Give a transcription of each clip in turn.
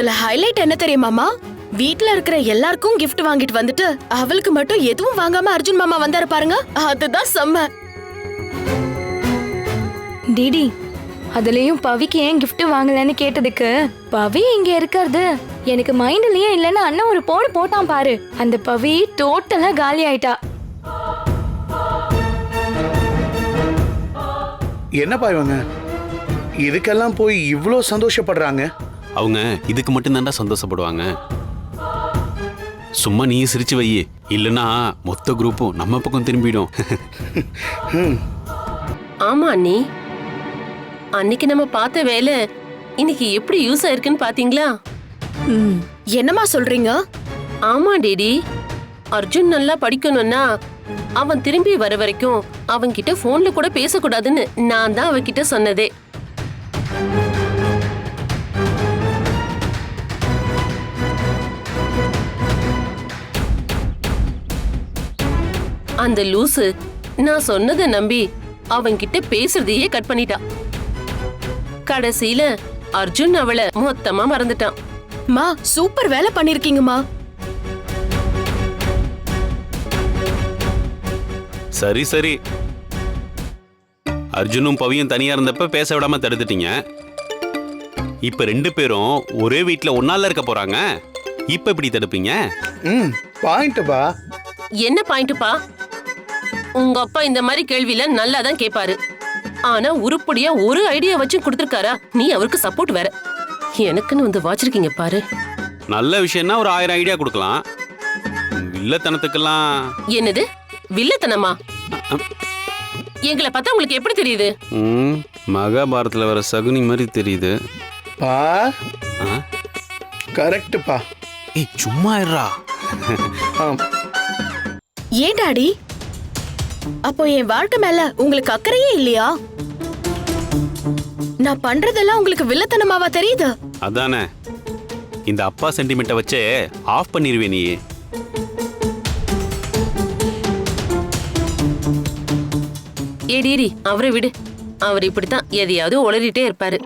இதுல ஹைலைட் என்ன தெரியுமாமா வீட்ல இருக்கிற எல்லாருக்கும் gift வாங்கிட்டு வந்துட்டு அவளுக்கு மட்டும் எதுவும் வாங்காம அர்ஜுன் மாமா வந்தாரு பாருங்க. அதுதான் செம்ம. டிடி அதுலயும் பவிக்கு ஏன் gift வாங்கலன்னு கேட்டதுக்கு பவி இங்க இருக்கிறது. எனக்கு மைண்ட்லயே இல்லைன்னு அண்ணன் ஒரு போடு போட்டான் பாரு. அந்த பவி டோட்டலா காலி ஆயிட்டா. என்னப்பா இவங்க? இதுக்கெல்லாம் போய் இவ்வளோ சந்தோஷப்படுறாங்க? அவங்க இதுக்கு மட்டும்தான்டா சந்தோஷப்படுவாங்க. சும்மா நீ சிரிச்சு வை இல்லைன்னா மொத்த குரூப்பும் நம்ம பக்கம் திரும்பிடும். ஆமா அண்ணி. அன்னைக்கு நம்ம பார்த்த வேலை இன்னைக்கு எப்படி யூஸ் ஆயிருக்குன்னு பாத்தீங்களா? என்னம்மா சொல்றீங்க? ஆமா டேடி. அர்ஜுன் நல்லா படிக்கணும்னா அவன் திரும்பி வர வரைக்கும் அவன் கிட்ட போன்ல கூட பேசக்கூடாதுன்னு நான் தான் அவன்கிட்ட சொன்னதே. அந்த லூசு நான் சொன்னதை நம்பி அவன்கிட்ட பேசுறதையே கட் பண்ணிட்டா. கடைசியில அர்ஜுன் அவளை மொத்தமா மறந்துட்டான். மா சூப்பர் வேலை பண்ணிருக்கீங்கம்மா. சரி சரி. அர்ஜுனும் பவியும் தனியா இருந்தப்ப பேச விடாம தடுத்துட்டீங்க. இப்ப ரெண்டு பேரும் ஒரே வீட்ல ஒன்னால இருக்க போறாங்க. இப்ப எப்படி தடுப்பீங்க? ம் பாயிண்ட்டுப்பா என்ன பாயிண்ட்டுப்பா உங்க அப்பா இந்த மாதிரி கேள்வியில நல்லா தான் கேட்பாரு ஆனா உருப்படியா ஒரு ஐடியா வச்சு கொடுத்துருக்காரா? நீ அவருக்கு சப்போர்ட் வேற. எனக்குன்னு வந்து வாச்சிருக்கீங்க பாரு. நல்ல விஷயம்னா ஒரு ஆயிரம் ஐடியா கொடுக்கலாம். வில்லத்தனத்துக்கெல்லாம் என்னது? வில்லத்தனமா? எங்களை பார்த்தா உங்களுக்கு எப்படி தெரியுது? ம், மகாபாரதத்துல வர சகுனி மாதிரி தெரியுது. பா. ஆ? கரெக்டுப்பா ஏய் சும்மா இருடா. ஏன் டாடி? அப்போ என் வாழ்க்கை மேல உங்களுக்கு அக்கறையே இல்லையா? நான் பண்றதெல்லாம் உங்களுக்கு வில்லத்தனமாவா தெரியுது? அதானே. இந்த அப்பா சென்டிமெண்ட்டை வச்சே ஆஃப் பண்ணிடுவே நீ ஏடிரி அவரை விடு. அவர் இப்படித்தான் எதையாவது உளறிட்டே இருப்பாரு.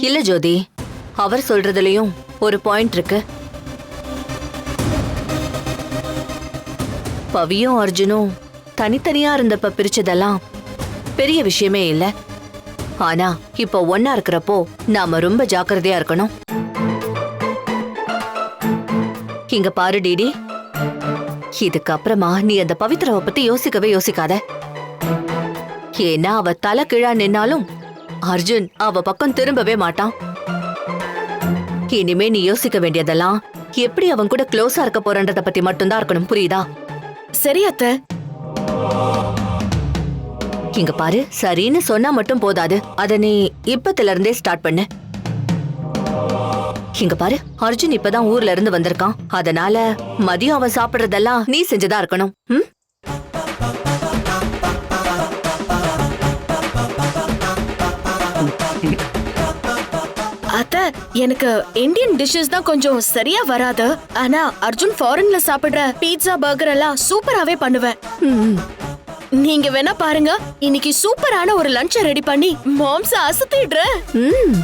இல்ல ஜோதி அவர் சொல்றதுலயும் ஒரு பாயிண்ட் இருக்கு. பவியும் அர்ஜுனும் தனித்தனியா இருந்தப்ப பிரிச்சதெல்லாம் பெரிய விஷயமே இல்ல. ஆனா இப்போ ஒன்னா இருக்கிறப்போ நாம ரொம்ப ஜாக்கிரதையா இருக்கணும். இங்க பாரு டிடி. இதுக்கப்புறமா நீ அந்த பவித்ரவை பத்தி யோசிக்கவே யோசிக்காத. ஏன்னா அவ தலை கீழா நின்னாலும் அர்ஜுன் அவ பக்கம் திரும்பவே மாட்டான். இனிமே நீ யோசிக்க வேண்டியதெல்லாம் எப்படி அவன் கூட க்ளோஸா இருக்க போறன்றத பத்தி மட்டும்தான் இருக்கணும் புரியுதா? சரி அத்த. இங்க பாரு சரின்னு சொன்னா மட்டும் போதாது. அத நீ இப்பத்துல இருந்தே ஸ்டார்ட் பண்ணு. இங்க பாரு அர்ஜுன் இப்பதான் ஊர்ல இருந்து வந்திருக்கான். அதனால மதியம் அவன் சாப்பிடுறதெல்லாம் நீ செஞ்சுதான் இருக்கணும். ம்? அத்த எனக்கு இந்தியன் டிஷ்ஷஸ் தான் கொஞ்சம் சரியா வராது. ஆனா அர்ஜுன் ஃபாரின்ல சாப்பிடுற பீட்சா பர்கர் எல்லாம் சூப்பராவே பண்ணுவேன். நீங்க வேணா பாருங்க இன்னைக்கு சூப்பரான ஒரு லஞ்ச ரெடி பண்ணி மாம்ஸ் அசத்திடுறேன். ம்